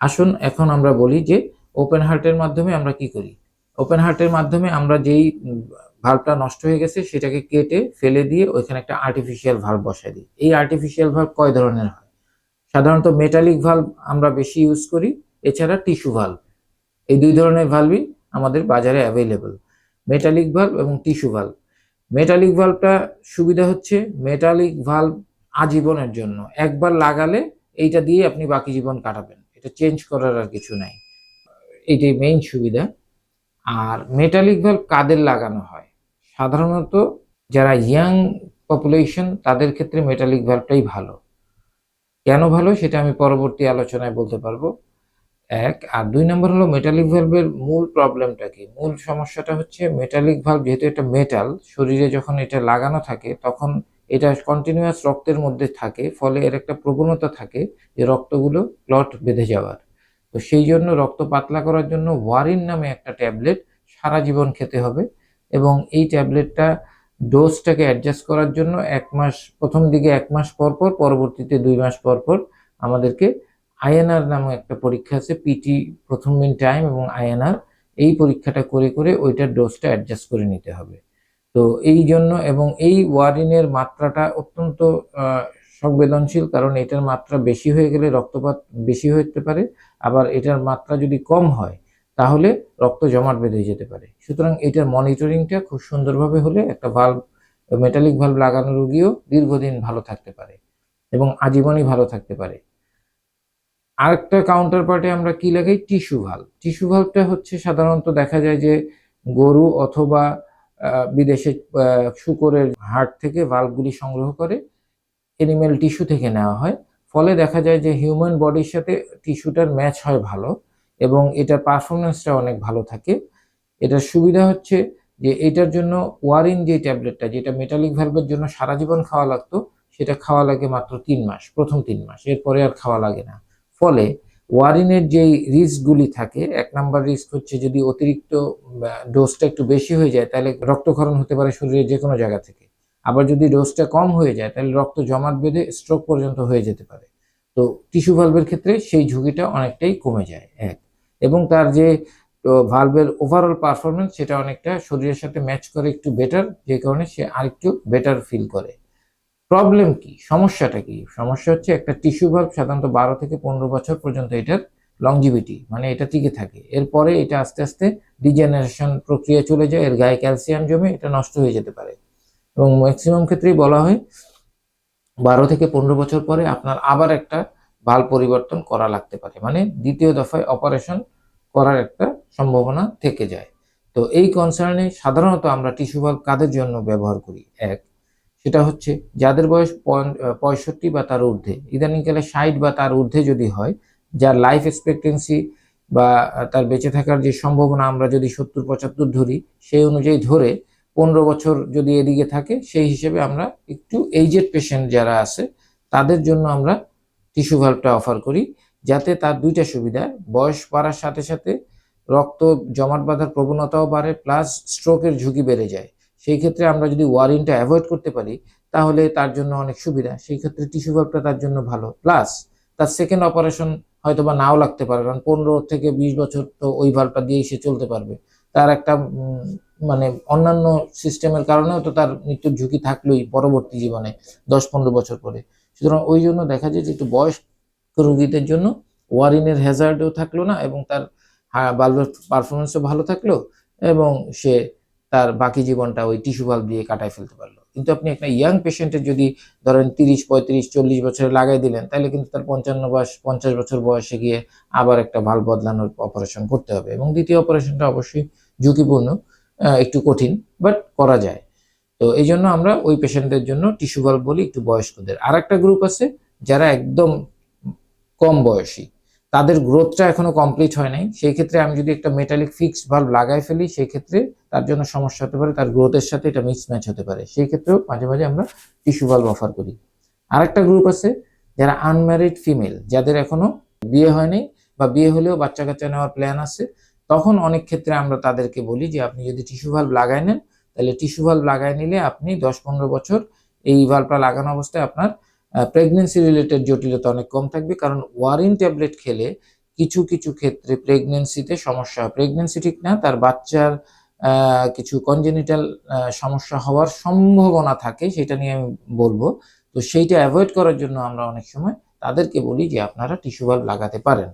আসুন এখন আমরা বলি যে ওপেন হার্টের মাধ্যমে আমরা কি করি? ওপেন হার্টের মাধ্যমে আমরা যেই ভাল্বটা নষ্ট হয়ে গেছে সেটাকে কেটে ফেলে দিয়ে ওইখানে একটা আর্টিফিশিয়াল ভাল্ব বসাই দিই। এই আর্টিফিশিয়াল ভাল্ব কয় ধরনের হয়? সাধারণত মেটালিক ভাল্ব আমরা বেশি ইউজ করি, এছাড়া টিস্যু ভাল্ব এই দুই ধরনের ভাল্বই আমাদের বাজারে অ্যাভেলেবল মেটালিক ভাল্ব এবং টিস্যু ভাল্ব মেটালিক ভাল্বটা সুবিধা হচ্ছে মেটালিক ভাল্ব আজীবনের জন্য। একবার লাগালে এইটা দিয়ে আপনি বাকি জীবন কাটাবেন। এটা চেঞ্জ করার আর কিছু নাই। এইটাই মেইন সুবিধা। আর মেটালিক ভাল্ব কাদের লাগানো হয়? সাধারণত যারা ইয়াং পপুলেশন তাদের ক্ষেত্রে মেটালিক ভাল্বটাই ভালো। কেন ভালো সেটা আমি পরবর্তী আলোচনায় বলতে পারব। এক, আর দুই নম্বর হলো মেটালিক ভালভের মূল প্রবলেমটা কি? মূল সমস্যাটা হচ্ছে মেটালিক ভালভ যেহেতু এটা মেটাল শরীরে যখন এটা লাগানো থাকে, তখন এটা কন্টিনিউয়াস রক্তের মধ্যে থাকে, ফলে এর একটা প্রবণতা থাকে যে রক্তগুলো ক্লট বেঁধে যাওয়ার। তো সেই জন্য রক্ত পাতলা করার জন্য ওয়ারিন নামে একটা ট্যাবলেট সারা জীবন খেতে হবে এবং এই ট্যাবলেটটা ডোজটাকে অ্যাডজাস্ট করার জন্য এক মাস, প্রথম দিকে এক মাস পর পর, পরবর্তীতে দুই মাস পর পর আমাদেরকে আইএনআর নামে একটা পরীক্ষা আছে পিটি প্রথম মিন টাইম এবং আইএনআর এই পরীক্ষাটা করে করে ওইটার ডোজটা অ্যাডজাস্ট করে নিতে হবে। তো এই জন্য এবং এই ওয়ারিনের মাত্রাটা অত্যন্ত সংবেদনশীল কারণ এটার মাত্রা বেশি হয়ে গেলে রক্তপাত বেশি হতে পারে। আবার এটার মাত্রা যদি কম হয়, তাহলে রক্ত জমাট বেঁধে যেতে পারে। সুতরাং এটার মনিটরিংটা খুব সুন্দরভাবে হলে একটা ভাল্ব মেটালিক ভাল্ব লাগানো রোগীও দীর্ঘদিন ভালো থাকতে পারে এবং আজীবনই ভালো থাকতে পারে। আরেকটা কাউন্টার পার্টে আমরা কি লাগাই? টিস্যু ভাল্ব টিস্যু ভাল্বটা হচ্ছে সাধারণত দেখা যায় যে গরু অথবা বিদেশে শুকরের হাড় থেকে ভাল্বগুলি সংগ্রহ করে এনিম্যাল টিস্যু থেকে নেওয়া হয়। ফলে দেখা যায় যে হিউম্যান বডির সাথে টিস্যুটার ম্যাচ হয় ভালো এবং এটার পারফরমেন্সটা অনেক ভালো থাকে। এটার সুবিধা হচ্ছে যে এটার জন্য ওয়ারিন যে ট্যাবলেটটা যেটা মেটালিক ভালভের জন্য সারা জীবন খাওয়া লাগতো, সেটা খাওয়া লাগে মাত্র তিন মাস, প্রথম তিন মাস। এরপরে আর খাওয়া লাগে না। ফলে ওয়ারিনের যেই রিস্কগুলি থাকে, এক নাম্বার রিস্ক হচ্ছে যদি অতিরিক্ত ডোজটা একটু বেশি হয়ে যায়, তাহলে রক্তক্ষরণ হতে পারে শরীরের যে কোনো জায়গা থেকে। আবার যদি ডোজটা কম হয়ে যায়, তাহলে রক্ত জমাট বেঁধে স্ট্রোক পর্যন্ত হয়ে যেতে পারে। তো টিস্যু ভালভের ক্ষেত্রে সেই ঝুঁকিটা অনেকটাই কমে যায়, এক। এবং তার যে ভালভের ওভারঅল পারফরমেন্স সেটা অনেকটা শরীরের সাথে ম্যাচ করে একটু বেটার যে কারণে সে আরেকটু বেটার ফিল করে। প্রবলেম কি? সমস্যাটা কি? সমস্যা হচ্ছে একটা টিস্যু ভাল্ব সাধারণত বারো থেকে পনেরো বছর পর্যন্ত এটার লংজিভিটি মানে এটা টিকে থাকে। এরপরে এটা আস্তে আস্তে ডিজেনারেশন প্রক্রিয়া চলে যায়, এর গায়ে ক্যালসিয়াম জমে এটা নষ্ট হয়ে যেতে পারে। এবং ম্যাক্সিমাম ক্ষেত্রেই বলা হয় বারো থেকে পনেরো বছর পরে আপনার আবার একটা ভালো পরিবর্তন করা লাগতে পারে। মানে দ্বিতীয় দফায় অপারেশন করার একটা সম্ভাবনা থেকে যায়। তো এই কনসার্নে সাধারণত আমরা টিস্যু ভাল্ব কাদের জন্য ব্যবহার করি? এক সেটা হচ্ছে যাদের বয়স পয়- পঁয়ষট্টি বা তার ঊর্ধ্বে। ইদানিংকালে ষাট বা তার ঊর্ধ্বে যদি হয়, যার লাইফ এক্সপেক্টেন্সি বা তার বেঁচে থাকার যে সম্ভাবনা আমরা যদি সত্তর, পঁচাত্তর ধরি, সেই অনুযায়ী ধরে পনেরো বছর যদি এদিকে থাকে, সেই হিসেবে আমরা একটু এইজেড পেশেন্ট যারা আছে, তাদের জন্য আমরা টিস্যু ভাল্বটা অফার করি, যাতে তার দুইটা সুবিধা, বয়স বাড়ার সাথে সাথে রক্ত জমাট বাঁধার প্রবণতাও বাড়ে প্লাস স্ট্রোকের ঝুঁকি বেড়ে যায়। সেই ক্ষেত্রে আমরা যদি ওয়ারিনটা অ্যাভয়েড করতে পারি, তাহলে তার জন্য অনেক সুবিধা। সেই ক্ষেত্রে টিস্যু ভাল্বটা তার জন্য ভালো। প্লাস তার সেকেন্ড অপারেশন হয়তো বা নাও লাগতে পারে, কারণ পনেরো থেকে বিশ বছর তো ওই ভাল্বটা দিয়েই সে চলতে পারবে। তার একটা মানে অন্যান্য সিস্টেমের কারণেও তো তার মৃত্যুর ঝুঁকি থাকলোই পরবর্তী জীবনে, দশ পনেরো বছর পরে। সুতরাং ওই জন্য দেখা যায় যে একটু বয়স্ক রুগীদের জন্য ওয়ারিনের হ্যাজার্ডও থাকল না, এবং তার বাল্বের পারফরমেন্সও ভালো থাকল, এবং সে তার বাকি জীবনটা ওই টিস্যু ভাল্ব দিয়ে কাটায় ফেলতে পারল। কিন্তু আপনি একটা ইয়াং পেশেন্টের যদি ধরেন তিরিশ, পঁয়ত্রিশ, চল্লিশ বছরে লাগাই দিলেন, তাহলে কিন্তু তার পঞ্চান্ন বয়স, পঞ্চাশ বছর বয়সে গিয়ে আবার একটা ভালো বদলানোর অপারেশন করতে হবে। এবং দ্বিতীয় অপারেশনটা অবশ্যই ঝুঁকিপূর্ণ একটু কঠিন বাট করা যায়। তো এই জন্য আমরা ওই পেশেন্টদের জন্য টিস্যু ভাল্ব বলি একটু বয়স্কদের। আর একটা গ্রুপ আছে যারা একদম কম বয়সী। তাদের গ্রোথটা এখনও কমপ্লিট হয় নাই। সেই ক্ষেত্রে আমি যদি একটা মেটালিক ফিক্সড ভাল্ব লাগাই ফেলি, সেই ক্ষেত্রে তার জন্য সমস্যা হতে পারে, তার গ্রোথের সাথে এটা মিসম্যাচ হতে পারে। সেই ক্ষেত্রেও মাঝে মাঝে আমরা টিস্যু ভাল্ব অফার করি। আরেকটা গ্রুপ আছে যারা আনম্যারিড ফিমেল যাদের এখনও বিয়ে হয়নি বা বিয়ে হলেও বাচ্চা কাচ্চা নেওয়ার প্ল্যান আছে। তখন অনেক ক্ষেত্রে আমরা তাদেরকে বলি যে, আপনি যদি টিস্যু ভাল্ব লাগাই নেন, তাহলে টিস্যু ভাল্ব লাগাই নিলে আপনি দশ পনেরো বছর এই ভাল্বটা লাগানো অবস্থায় আপনার প্রেগনেন্সি রিলেটেড জটিলতা অনেক কম থাকবে কারণ ওয়ারিন ট্যাবলেট খেলে কিছু কিছু ক্ষেত্রে প্রেগনেন্সিতে সমস্যা হয়। প্রেগনেন্সি ঠিক না, তার বাচ্চার কিছু কনজেনিটাল সমস্যা হওয়ার সম্ভাবনা থাকে, সেটা নিয়ে আমি বলব। তো সেইটা অ্যাভয়েড করার জন্য আমরা অনেক সময় তাদেরকে বলি যে আপনারা টিস্যু বাল্ব লাগাতে পারেন।